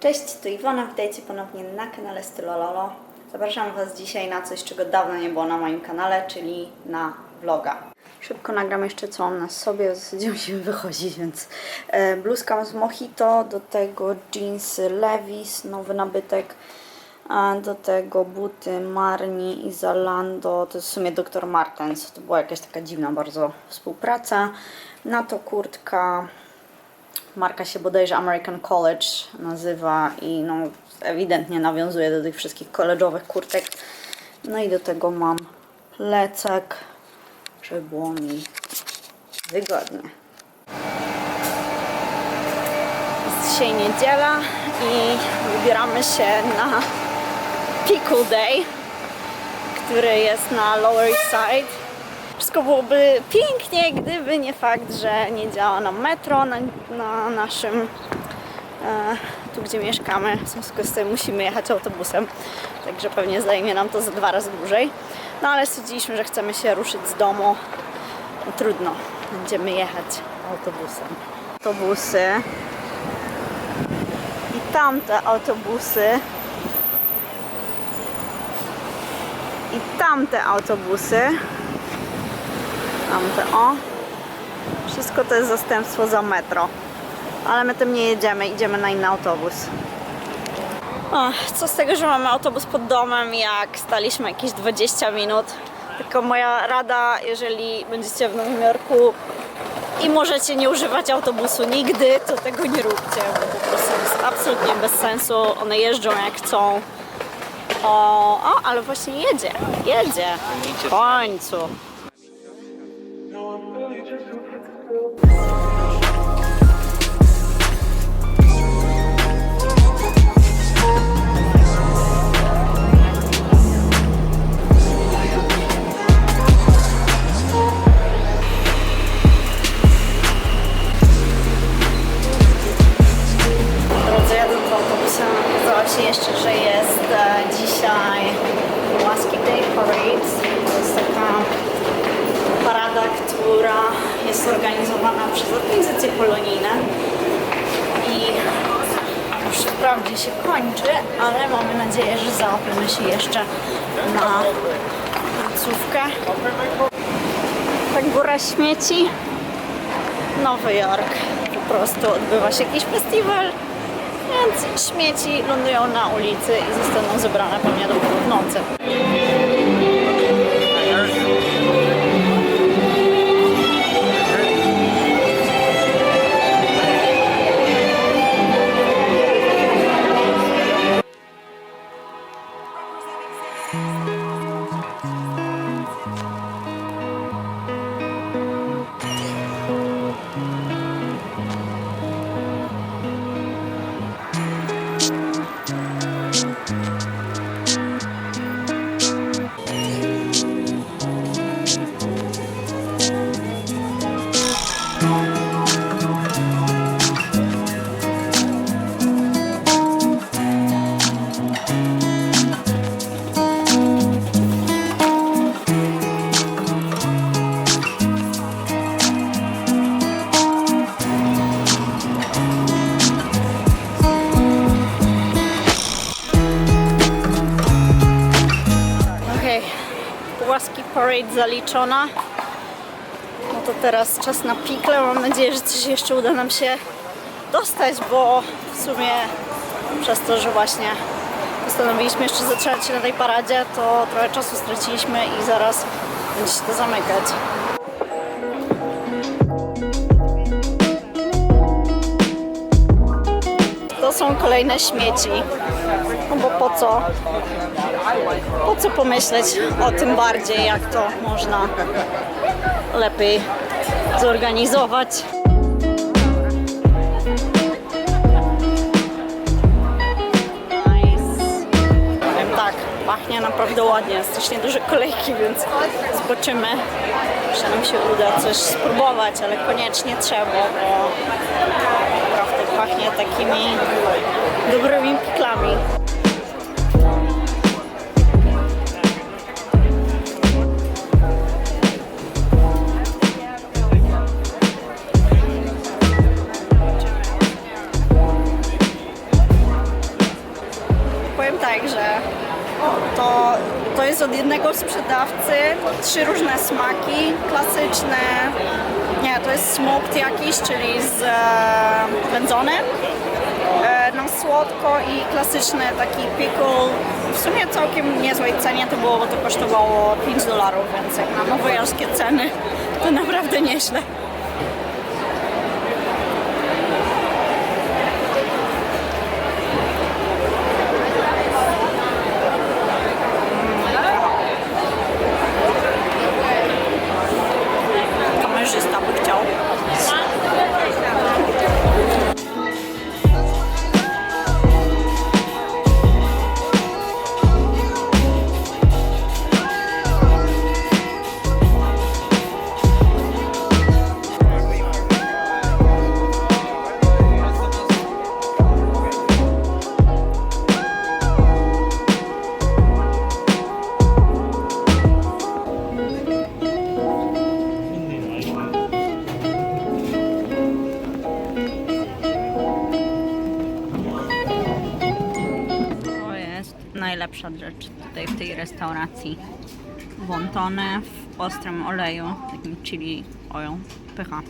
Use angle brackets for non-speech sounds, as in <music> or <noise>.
Cześć, tu Iwona, witajcie ponownie na kanale Stylololo. Zapraszam Was dzisiaj na coś, czego dawno nie było na moim kanale, czyli na vloga. Szybko nagram jeszcze, co mam na sobie, w zasadzie musimy <laughs> wychodzić, więc e, bluzka z Mojito, do tego jeansy Levi's, nowy nabytek, a do tego buty Marni i Zalando, to jest w sumie Dr. Martens, to była jakaś taka dziwna bardzo współpraca. Na to kurtka Marka się bodajże American College nazywa i no, ewidentnie nawiązuje do tych wszystkich koleżowych kurtek. No i do tego mam plecak, żeby było mi wygodnie. Jest dzisiaj niedziela i wybieramy się na Pickle Day, który jest na Lower East Side. Wszystko byłoby pięknie, gdyby nie fakt, że nie działa nam metro na, na naszym, e, tu gdzie mieszkamy. W związku z tym musimy jechać autobusem, także pewnie zajmie nam to za dwa razy dłużej. No ale stwierdziliśmy, że chcemy się ruszyć z domu. No, trudno, będziemy jechać autobusem. Autobusy. I tamte autobusy. I tamte autobusy. Tamte, o. Wszystko to jest zastępstwo za metro. Ale my tym nie jedziemy, idziemy na inny autobus. O, co z tego, że mamy autobus pod domem, jak staliśmy jakieś 20 minut. Tylko moja rada, jeżeli będziecie w Nowym Jorku i możecie nie używać autobusu nigdy, to tego nie róbcie, bo po prostu jest absolutnie bez sensu. One jeżdżą jak chcą. O, o ale właśnie jedzie, jedzie. W końcu. Okazało się jeszcze, że jest e, dzisiaj Łaski Day Parade. To jest taka parada, która jest organizowana przez organizacje polonijne i już wprawdzie się kończy, ale mamy nadzieję, że załapiemy się jeszcze na końcówkę. Tak góra śmieci. Nowy Jork. Po prostu odbywa się jakiś festiwal, więc śmieci lądują na ulicy i zostaną zebrane pewnie do północy. Łaski parade zaliczona. No to teraz czas na pikle. Mam nadzieję, że coś jeszcze uda nam się dostać, bo w sumie przez to, że właśnie postanowiliśmy jeszcze zatrzymać się na tej paradzie, to trochę czasu straciliśmy i zaraz będzie się to zamykać. To są kolejne śmieci. No bo po co? Po co pomyśleć o tym bardziej, jak to można lepiej zorganizować? Pachnie naprawdę ładnie, strasznie duże kolejki, więc zobaczymy, czy nam się uda coś spróbować, ale koniecznie trzeba, bo naprawdę pachnie takimi dobrymi piklami. Jednego sprzedawcy, trzy różne smaki, klasyczne, nie, to jest smoked jakiś, czyli z e, wędzony, e, na słodko i klasyczny taki pickle, w sumie całkiem niezłej cenie to było, bo to kosztowało 5 dolarów, więc jak na nowojorskie ceny, to naprawdę nieźle. Najlepsza rzecz tutaj w tej restauracji. Wontony w ostrym oleju, takim chili oil. Pycha.